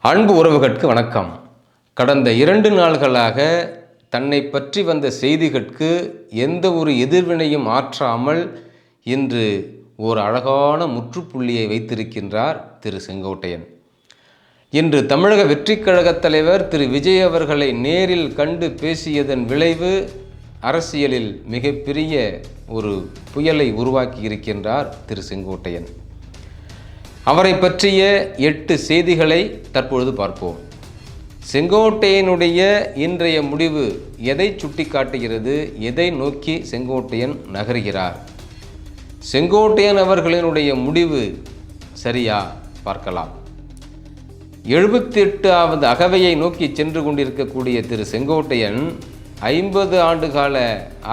அன்பு உறவுகளுக்கு வணக்கம். கடந்த இரண்டு நாள்களாக தன்னை பற்றி வந்த செய்திகளுக்கு எந்த ஒரு எதிர்வினையும் ஆற்றாமல் இன்று ஒரு அழகான முற்றுப்புள்ளியை வைத்திருக்கின்றார் திரு செங்கோட்டையன். இன்று தமிழக வெற்றிக் கழகத் தலைவர் திரு விஜய் அவர்களை நேரில் கண்டு பேசியதன் விளைவு அரசியலில் மிகப்பெரிய ஒரு புயலை உருவாக்கி இருக்கின்றார் திரு செங்கோட்டையன். அவரை பற்றிய எட்டு செய்திகளை தற்பொழுது பார்ப்போம். செங்கோட்டையனுடைய இன்றைய முடிவு எதை சுட்டிக்காட்டுகிறது? எதை நோக்கி செங்கோட்டையன் நகர்கிறார்? செங்கோட்டையன் அவர்களினுடைய முடிவு சரியா? பார்க்கலாம். எழுபத்தி எட்டாவது அகவையை நோக்கி சென்று கொண்டிருக்கக்கூடிய திரு செங்கோட்டையன் ஐம்பது ஆண்டுகால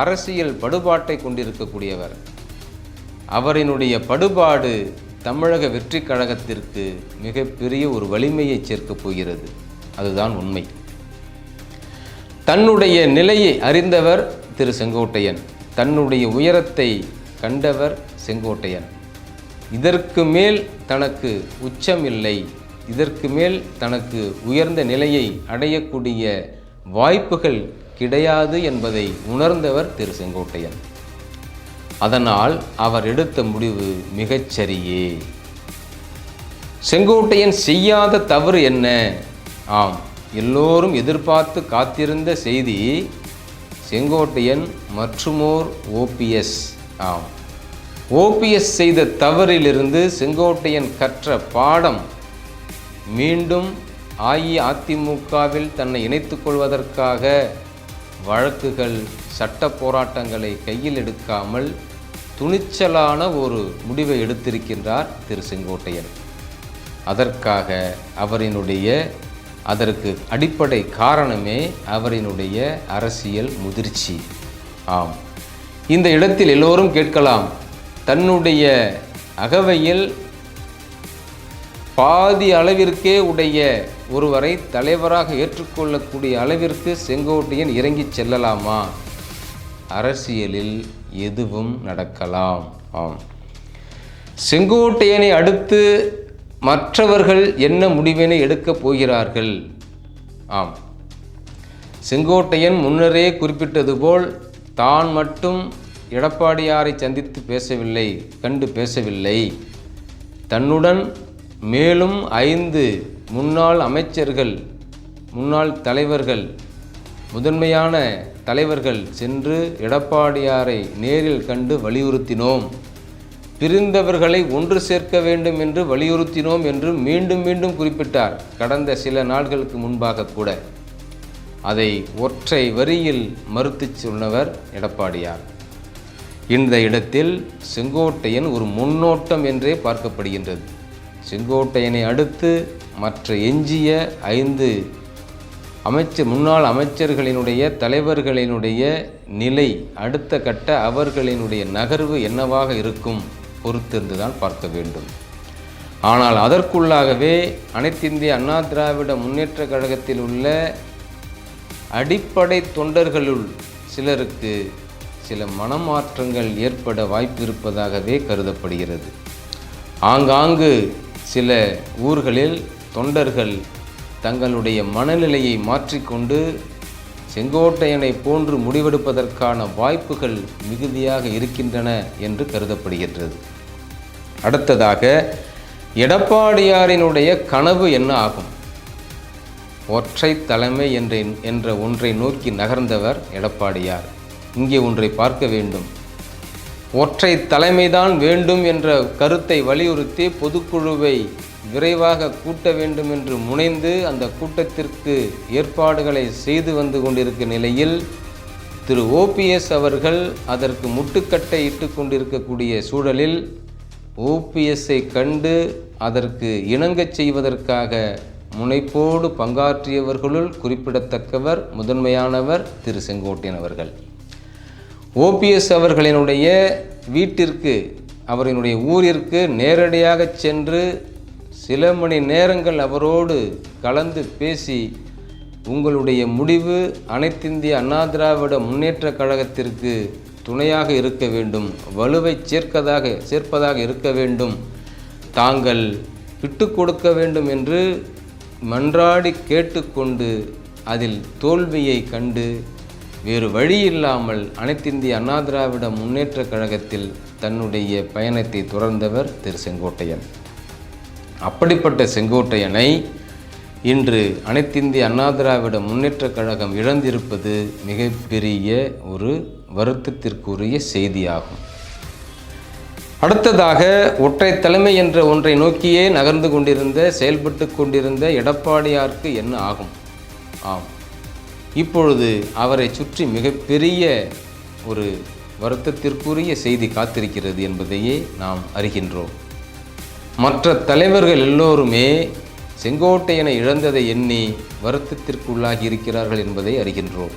அரசியல் படுபாட்டை கொண்டிருக்கக்கூடியவர். அவரினுடைய படுபாடு தமிழக வெற்றி கழகத்திற்கு மிகப்பெரிய ஒரு வலிமையை சேர்க்கப் போகிறது. அதுதான் உண்மை. தன்னுடைய நிலையை அறிந்தவர் திரு செங்கோட்டையன். தன்னுடைய உயரத்தை கண்டவர் செங்கோட்டையன். இதற்கு மேல் தனக்கு உச்சம் இல்லை. இதற்கு மேல் தனக்கு உயர்ந்த நிலையை அடையக்கூடிய வாய்ப்புகள் கிடையாது என்பதை உணர்ந்தவர் திரு செங்கோட்டையன். அதனால் அவர் எடுத்த முடிவு மிகச்சரியே செங்கோட்டையன் செய்யாத தவறு என்ன? ஆம் எல்லோரும் எதிர்பார்த்து காத்திருந்த செய்தி செங்கோட்டையன் மற்றுமோர் ஓபிஎஸ் ஆம் ஓபிஎஸ் செய்த தவறிலிருந்து செங்கோட்டையன் கற்ற பாடம் மீண்டும் அஇஅதிமுகவில் தன்னை இணைத்துக் கொள்வதற்காக வழக்குகள் சட்ட போராட்டங்களை கையில் எடுக்காமல் துணிச்சலான ஒரு முடிவை எடுத்திருக்கின்றார் திரு செங்கோட்டையன். அதற்காக அவரினுடைய அதற்கு அடிப்படை காரணமே அவரினுடைய அரசியல் முதிர்ச்சி. ஆம். இந்த இடத்தில் எல்லோரும் கேட்கலாம் தன்னுடைய அகவையில் பாதி அளவிற்கே உடைய ஒருவரை தலைவராக ஏற்றுக்கொள்ளக்கூடிய அளவிற்கு செங்கோட்டையன் இறங்கிச் செல்லலாமா? அரசியலில் எதுவும் நடக்கலாம். ஆம். செங்கோட்டையனை அடுத்து மற்றவர்கள் என்ன முடிவினை எடுக்கப் போகிறார்கள்? ஆம். செங்கோட்டையன் முன்னரே குறிப்பிட்டது போல் தான் மட்டும் எடப்பாடியாரை சந்தித்து பேசவில்லை கண்டு பேசவில்லை. தன்னுடன் மேலும் ஐந்து முன்னாள் அமைச்சர்கள் முன்னாள் தலைவர்கள் முதன்மையான தலைவர்கள் சென்று எடப்பாடியாரை நேரில் கண்டு வலியுறுத்தினோம். பிரிந்தவர்களை ஒன்று சேர்க்க வேண்டும் என்று வலியுறுத்தினோம் என்று மீண்டும் மீண்டும் குறிப்பிட்டார் கடந்த சில நாட்களுக்கு முன்பாக கூட. அதை ஒற்றை வரியில் மறுத்துச் சொன்னவர் எடப்பாடியார். இந்த இடத்தில் செங்கோட்டையன் ஒரு முன்னோட்டம் என்றே பார்க்கப்படுகின்றது. செங்கோட்டையனை அடுத்து மற்ற எஞ்சிய ஐந்து அமைச்சர் முன்னாள் அமைச்சர்களினுடைய தலைவர்களினுடைய நிலை அடுத்த கட்ட அவர்களினுடைய நகர்வு என்னவாக இருக்கும் பொறுத்திருந்து தான் பார்க்க வேண்டும். ஆனால் அதற்குள்ளாகவே அனைத்திந்திய அண்ணா திராவிட முன்னேற்ற கழகத்தில் உள்ள அடிப்படை தொண்டர்களுள் சிலருக்கு சில மனமாற்றங்கள் ஏற்பட வாய்ப்பு இருப்பதாகவே கருதப்படுகிறது. ஆங்காங்கு சில ஊர்களில் தொண்டர்கள் தங்களுடைய மனநிலையை மாற்றிக்கொண்டு செங்கோட்டையனை போன்று முடிவெடுப்பதற்கான வாய்ப்புகள் மிகுதியாக இருக்கின்றன என்று கருதப்படுகின்றது. அடுத்ததாக எடப்பாடியாரினுடைய கனவு என்ன ஆகும்? ஒற்றை தலைமை என்ற என்ற ஒன்றை நோக்கி நகர்ந்தவர் எடப்பாடியார். இங்கே ஒன்றை பார்க்க வேண்டும். ஒற்றை தலைமைதான் வேண்டும் என்ற கருத்தை வலியுறுத்தி பொதுக்குழுவை விரைவாக கூட்ட வேண்டும் என்று முனைந்து அந்த கூட்டத்திற்கு ஏற்பாடுகளை செய்து வந்து கொண்டிருக்கும் நிலையில் திரு ஓபிஎஸ் அவர்கள் அதற்கு முட்டுக்கட்டை இட்டு கொண்டிருக்கக்கூடிய சூழலில் ஓபிஎஸ்ஸை கண்டு அதற்கு இணங்கச் செய்வதற்காக முனைப்போடு பங்காற்றியவர்களுள் குறிப்பிடத்தக்கவர் முதன்மையானவர் திரு செங்கோட்டையன் அவர்கள். ஓபிஎஸ் அவர்களினுடைய வீட்டிற்கு அவரினுடைய ஊரிற்கு நேரடியாக சென்று சில மணி நேரங்கள் அவரோடு கலந்து பேசி உங்களுடைய முடிவு அனைத்திந்திய அண்ணா திராவிட முன்னேற்ற கழகத்திற்கு துணையாக இருக்க வேண்டும் வலுவை சேர்க்கதாக சேர்ப்பதாக இருக்க வேண்டும். தாங்கள் விட்டு கொடுக்க வேண்டும் என்று மன்றாடி கேட்டுக்கொண்டு அதில் தோல்வியை கண்டு வேறு வழி இல்லாமல் அனைத்திந்திய அண்ணா திராவிட முன்னேற்ற கழகத்தில் தன்னுடைய பயணத்தை தொடர்ந்தவர் திரு செங்கோட்டையன். அப்படிப்பட்ட செங்கோட்டையனை இன்று அனைத்திந்திய அண்ணா திராவிட முன்னேற்றக் கழகம் இழந்திருப்பது மிகப்பெரிய ஒரு வருத்தத்திற்குரிய செய்தியாகும். அடுத்ததாக ஒற்றை தலைமை என்ற ஒன்றை நோக்கியே நகர்ந்து கொண்டிருந்த செயல்பட்டு கொண்டிருந்த எடப்பாடியாருக்கு என்ன ஆகும்? ஆம். இப்பொழுது அவரை சுற்றி மிகப்பெரிய ஒரு வருத்தத்திற்குரிய செய்தி காத்திருக்கிறது என்பதையே நாம் அறிகின்றோம். மற்ற தலைவர்கள் எல்லோருமே செங்கோட்டையனை இழந்ததை எண்ணி வருத்தத்திற்குள்ளாகி இருக்கிறார்கள் என்பதை அறிகின்றோம்.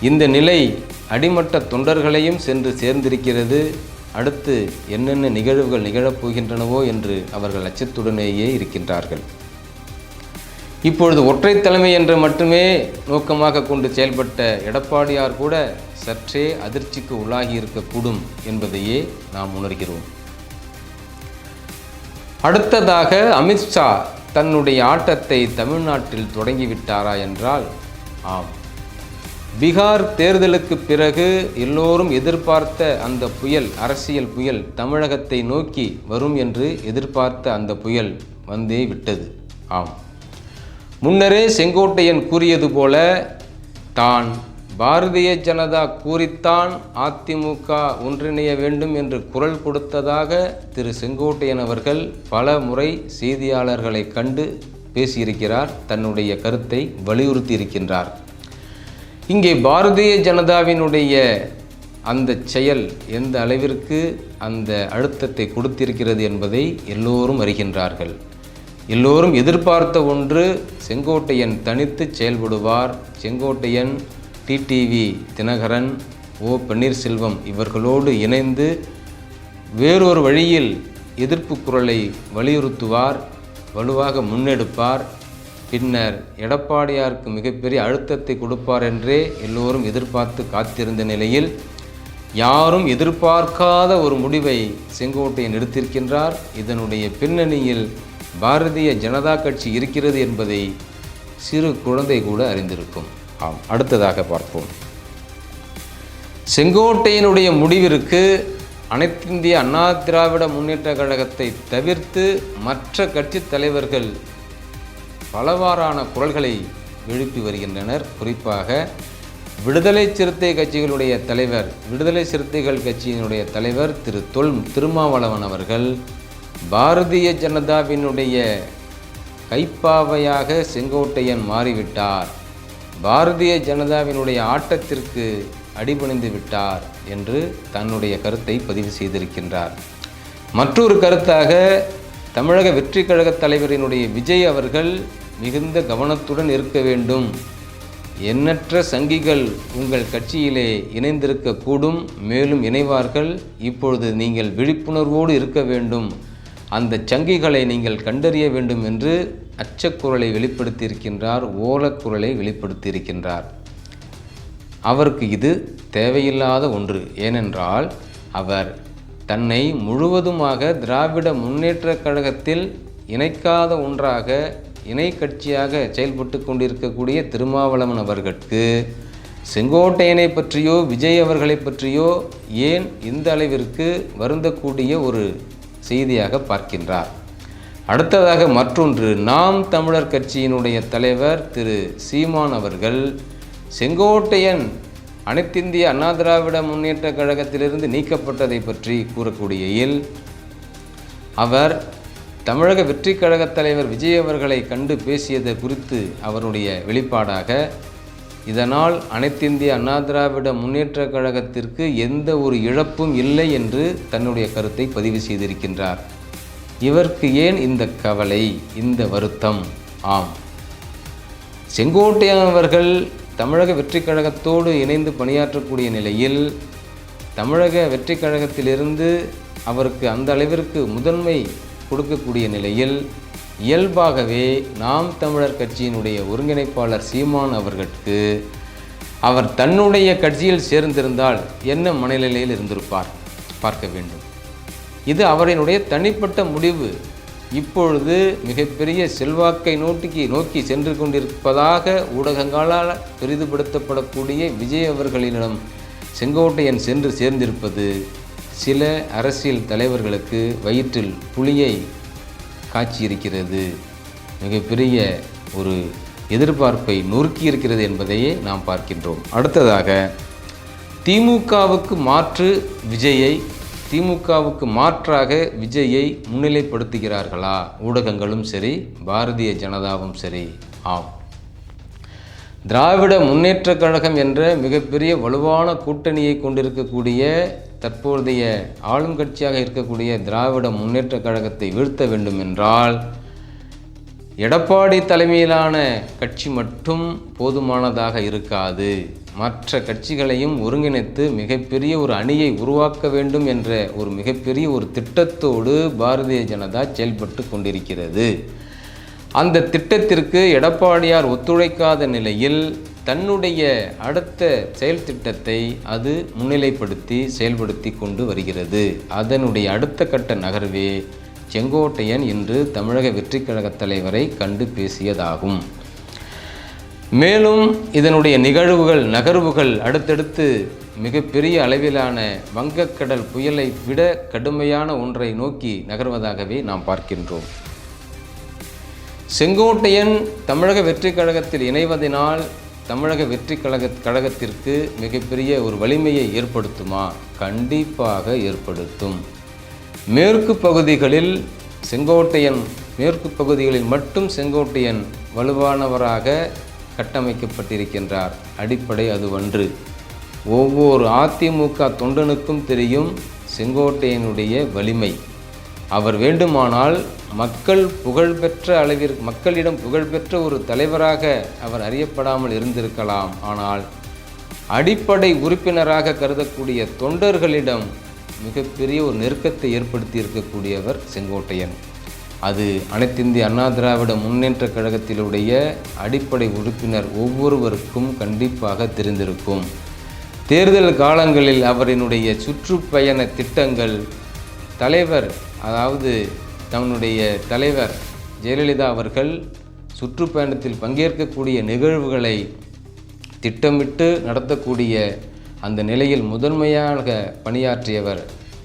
இந்த நிலை அடிமட்ட தொண்டர்களையும் சென்று சேர்ந்திருக்கிறது. அடுத்து என்னென்ன நிகழ்வுகள் நிகழப் போகின்றனவோ என்று அவர்கள் அச்சத்துடனேயே இருக்கின்றார்கள். இப்பொழுது ஒற்றை தலைமை என்று மட்டுமே நோக்கமாக கொண்டு செயல்பட்ட எடப்பாடியார் கூட சற்றே அதிர்ச்சிக்கு உள்ளாகி இருக்கக்கூடும் என்பதையே நாம் உணர்கிறோம். அடுத்ததாக அமித்ஷா தன்னுடைய ஆட்டத்தை தமிழ்நாட்டில் தொடங்கிவிட்டாரா என்றால் ஆம். பீகார் தேர்தலுக்கு பிறகு எல்லோரும் எதிர்பார்த்த அந்த புயல் அரசியல் புயல் தமிழகத்தை நோக்கி வரும் என்று எதிர்பார்த்த அந்த புயல் வந்தே விட்டது. ஆம். முன்னரே செங்கோட்டையன் கூறியது போல தான் பாரதிய ஜனதா கூறித்தான் அதிமுக ஒன்றிணைய வேண்டும் என்று குரல் கொடுத்ததாக திரு செங்கோட்டையன் அவர்கள் பல முறை செய்தியாளர்களை கண்டு பேசியிருக்கிறார். தன்னுடைய கருத்தை வலியுறுத்தி இருக்கின்றார் இங்கே பாரதிய ஜனதாவினுடைய அந்த செயல் எந்த அளவிற்கு அந்த அழுத்தத்தை கொடுத்திருக்கிறது என்பதை எல்லோரும் அறிகின்றார்கள். எல்லோரும் எதிர்பார்த்த ஒன்று செங்கோட்டையன் தனித்து செயல்படுவார். Sengottaiyan TTV Dhinakaran O. Panneerselvam இவர்களோடு இணைந்து வேறொரு வழியில் எதிர்ப்பு குரலை வலியுறுத்துவார் வலுவாக முன்னெடுப்பார். பின்னர் எடப்பாடியாருக்கு மிகப்பெரிய அழுத்தத்தை கொடுப்பார் என்றே எல்லோரும் எதிர்பார்த்து காத்திருந்த நிலையில் யாரும் எதிர்பார்க்காத ஒரு முடிவை செங்கோட்டையன் எடுத்திருக்கின்றார். இதனுடைய பின்னணியில் பாரதிய ஜனதா கட்சி இருக்கிறது என்பதை சிறு குழந்தை கூட அறிந்திருக்கும். ஆம் அடுத்ததாக பார்ப்போம். செங்கோட்டையினுடைய முடிவிற்கு அனைத்திந்திய அண்ணா திராவிட முன்னேற்ற கழகத்தை தவிர்த்து மற்ற கட்சித் தலைவர்கள் பலவாறான குரல்களை எழுப்பி வருகின்றனர். குறிப்பாக விடுதலை சிறுத்தை கட்சிகளுடைய தலைவர் விடுதலை சிறுத்தைகள் கட்சியினுடைய தலைவர் திரு தொல் திருமாவளவன் அவர்கள் பாரதிய ஜனதாவினுடைய கைப்பாவையாக செங்கோட்டையன் மாறிவிட்டார். பாரதிய ஜனதாவினுடைய ஆட்டத்திற்கு அடிபணிந்து விட்டார் என்று தன்னுடைய கருத்தை பதிவு செய்திருக்கின்றார். மற்றொரு கருத்தாக தமிழக வெற்றி கழக தலைவரினுடைய விஜய் அவர்கள் மிகுந்த கவனத்துடன் இருக்க வேண்டும். எண்ணற்ற சங்கிகள் உங்கள் கட்சியிலே இணைந்திருக்கக்கூடும். மேலும் இணைவார்கள். இப்பொழுது நீங்கள் விழிப்புணர்வோடு இருக்க வேண்டும். அந்த சங்கிகளை நீங்கள் கண்டறிய வேண்டும் என்று அச்சக்குரலை வெளிப்படுத்தியிருக்கின்றார் ஓலக்குரலை வெளிப்படுத்தியிருக்கின்றார். அவருக்கு இது தேவையில்லாத ஒன்று. ஏனென்றால் அவர் தன்னை முழுவதுமாக திராவிட முன்னேற்றக் கழகத்தில் இணைக்காத ஒன்றாக இணை கட்சியாக செயல்பட்டு கொண்டிருக்கக்கூடிய திருமாவளவன் அவர்களுக்கு செங்கோட்டையனை பற்றியோ விஜய் அவர்களை பற்றியோ ஏன் இந்த அளவிற்கு வருந்தக்கூடிய ஒரு செய்தியாக பார்க்கின்றார். அடுத்ததாக மற்றொன்று நாம் தமிழர் கட்சியினுடைய தலைவர் திரு. சீமான் அவர்கள் செங்கோட்டையன் அனைத்திந்திய அண்ணா திராவிட முன்னேற்ற கழகத்திலிருந்து நீக்கப்பட்டதை பற்றி கூறக்கூடியில் அவர் தமிழக வெற்றி கழக தலைவர் விஜய் அவர்களை கண்டு பேசியது குறித்து அவருடைய வெளிப்பாடாக இதனால் அனைத்திந்திய அண்ணா திராவிட முன்னேற்ற கழகத்திற்கு எந்த ஒரு இழப்பும் இல்லை என்று தன்னுடைய கருத்தை பதிவு செய்திருக்கின்றார். இவருக்கு ஏன் இந்த கவலை இந்த வருத்தம்? ஆம். செங்கோட்டையன் அவர்கள் தமிழக வெற்றிக் கழகத்தோடு இணைந்து பணியாற்றக்கூடிய நிலையில் தமிழக வெற்றிக் கழகத்திலிருந்து அவருக்கு அந்த அளவிற்கு முதன்மை கொடுக்கக்கூடிய நிலையில் இயல்பாகவே நாம் தமிழர் கட்சியினுடைய ஒருங்கிணைப்பாளர் சீமான் அவர்களுக்கு அவர் தன்னுடைய கட்சியில் சேர்ந்திருந்தால் என்ன மனநிலையில் இருந்திருப்பார்? பார்க்க வேண்டும். இது அவரினுடைய தனிப்பட்ட முடிவு. இப்பொழுது மிகப்பெரிய செல்வாக்கை நோக்கி நோக்கி சென்று கொண்டிருப்பதாக ஊடகங்களால் பெரிதுபடுத்தப்படக்கூடிய விஜய் அவர்களிடம் செங்கோட்டையன் சென்று சேர்ந்திருப்பது சில அரசியல் தலைவர்களுக்கு வயிற்றில் புலியை காட்சியிருக்கிறது மிகப்பெரிய ஒரு எதிர்பார்ப்பை நொறுக்கி இருக்கிறது என்பதையே நாம் பார்க்கின்றோம். அடுத்ததாக திமுகவுக்கு மாற்று விஜயை திமுகவுக்கு மாற்றாக விஜயை முன்னிலைப்படுத்துகிறார்களா? ஊடகங்களும் சரி பாரதிய ஜனதாவும் சரி. ஆம். திராவிட முன்னேற்றக் கழகம் என்ற மிகப்பெரிய வலுவான கூட்டணியை கொண்டிருக்கக்கூடிய தற்போதைய ஆளும் கட்சியாக இருக்கக்கூடிய திராவிட முன்னேற்றக் கழகத்தை வீழ்த்த வேண்டும் என்றால் எடப்பாடி தலைமையிலான கட்சி மட்டும் போதுமானதாக இருக்காது. மற்ற கட்சிகளையும் ஒருங்கிணைத்து மிகப்பெரிய ஒரு அணியை உருவாக்க வேண்டும் என்ற ஒரு மிகப்பெரிய ஒரு திட்டத்தோடு பாரதிய ஜனதா செயல்பட்டு கொண்டிருக்கிறது. அந்த திட்டத்திற்கு எடப்பாடியார் ஒத்துழைக்காத நிலையில் தன்னுடைய அடுத்த செயல் திட்டத்தை அது முன்னிலைப்படுத்தி செயல்படுத்தி கொண்டு வருகிறது. அதனுடைய அடுத்த கட்ட நகர்வே செங்கோட்டையன் இன்று தமிழக வெற்றிக் கழகத் தலைவரை கண்டு பேசியதாகும். மேலும் இதனுடைய நிகழ்வுகள் நகர்வுகள் அடுத்தடுத்து மிகப்பெரிய அளவிலான வங்கக்கடல் புயலை விட கடுமையான ஒன்றை நோக்கி நகர்வதாகவே நாம் பார்க்கின்றோம். செங்கோட்டையன் தமிழக வெற்றிக் கழகத்தில் இணைவதனால் தமிழக வெற்றி கழக கழகத்திற்கு மிகப்பெரிய ஒரு வலிமையை ஏற்படுத்துமா? கண்டிப்பாக ஏற்படுத்தும். மேற்கு பகுதிகளில் செங்கோட்டையன் மேற்கு பகுதிகளில் மட்டும் செங்கோட்டையன் வலுவானவராக கட்டமைக்கப்பட்டிருக்கின்றார். அடிப்படை அதுவன்று ஒவ்வொரு அதிமுக தொண்டனுக்கும் தெரியும் செங்கோட்டையனுடைய வலிமை. அவர் வேண்டுமானால் மக்கள் புகழ்பெற்ற அளவிற்கு மக்களிடம் புகழ்பெற்ற ஒரு தலைவராக அவர் அறியப்படாமல் இருந்திருக்கலாம். ஆனால் அடிப்படை உறுப்பினராக கருதக்கூடிய தொண்டர்களிடம் மிகப்பெரிய ஒரு நெருக்கத்தை ஏற்படுத்தி இருக்கக்கூடியவர் செங்கோட்டையன். அது அனைத்திந்திய அண்ணா திராவிட முன்னேற்ற கழகத்திலுடைய அடிப்படை உறுப்பினர் ஒவ்வொருவருக்கும் கண்டிப்பாக தெரிந்திருக்கும். தேர்தல் காலங்களில் அவரினுடைய சுற்றுப்பயண திட்டங்கள் தலைவர் அதாவது தன்னுடைய தலைவர் ஜெயலலிதா அவர்கள் சுற்றுப்பயணத்தில் பங்கேற்கக்கூடிய நிகழ்வுகளை திட்டமிட்டு நடத்தக்கூடிய அந்த நிலையில் முதன்மையாக பணியாற்றியவர்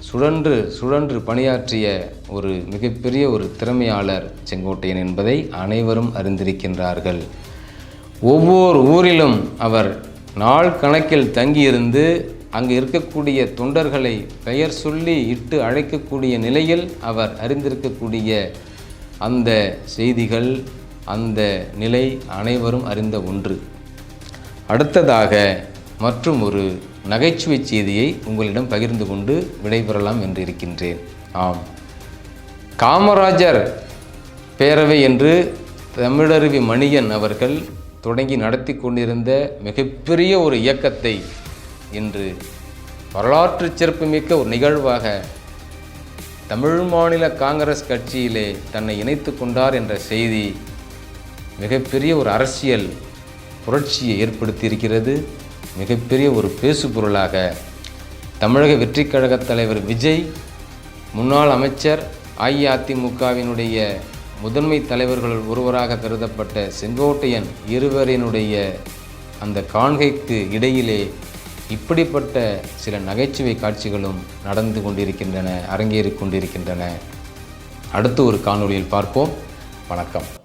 சுழன்று சுழன்று பணியாற்றிய ஒரு மிகப்பெரிய ஒரு திறமையாளர் செங்கோட்டையன் என்பதை அனைவரும் அறிந்திருக்கின்றார்கள். ஒவ்வொரு ஊரிலும் அவர் நாள் கணக்கில் தங்கியிருந்து அங்கு இருக்கக்கூடிய தொண்டர்களை பெயர் சொல்லி இட்டு அழைக்கக்கூடிய நிலையில் அவர் அறிந்திருக்கக்கூடிய அந்த செய்திகள் அந்த நிலை அனைவரும் அறிந்த ஒன்று. அடுத்ததாக மற்றும் ஒரு நகைச்சுவை செய்தியை உங்களிடம் பகிர்ந்து கொண்டு விடைபெறலாம் என்று இருக்கின்றேன். ஆம். காமராஜர் பேரவை என்று தமிழருவி மணியன் அவர்கள் தொடங்கி நடத்தி கொண்டிருந்த மிகப்பெரிய ஒரு இயக்கத்தை இன்று வரலாற்று சிறப்புமிக்க ஒரு நிகழ்வாக தமிழ் மாநில காங்கிரஸ் கட்சியிலே தன்னை இணைத்து கொண்டார் என்ற செய்தி மிகப்பெரிய ஒரு அரசியல் புரட்சியை ஏற்படுத்தியிருக்கிறது. மிகப்பெரிய ஒரு பேசுபொருளாக தமிழக வெற்றிக் கழக தலைவர் விஜய் முன்னாள் அமைச்சர் அஇஅதிமுகவினுடைய முதன்மை தலைவர்கள் ஒருவராக கருதப்பட்ட செங்கோட்டையன் இருவரினுடைய அந்த காண்கைக்கு இடையிலே இப்படிப்பட்ட சில நகைச்சுவை காட்சிகளும் நடந்து கொண்டிருக்கின்றன அரங்கேறி கொண்டிருக்கின்றன. அடுத்து ஒரு காணொளியில் பார்ப்போம். வணக்கம்.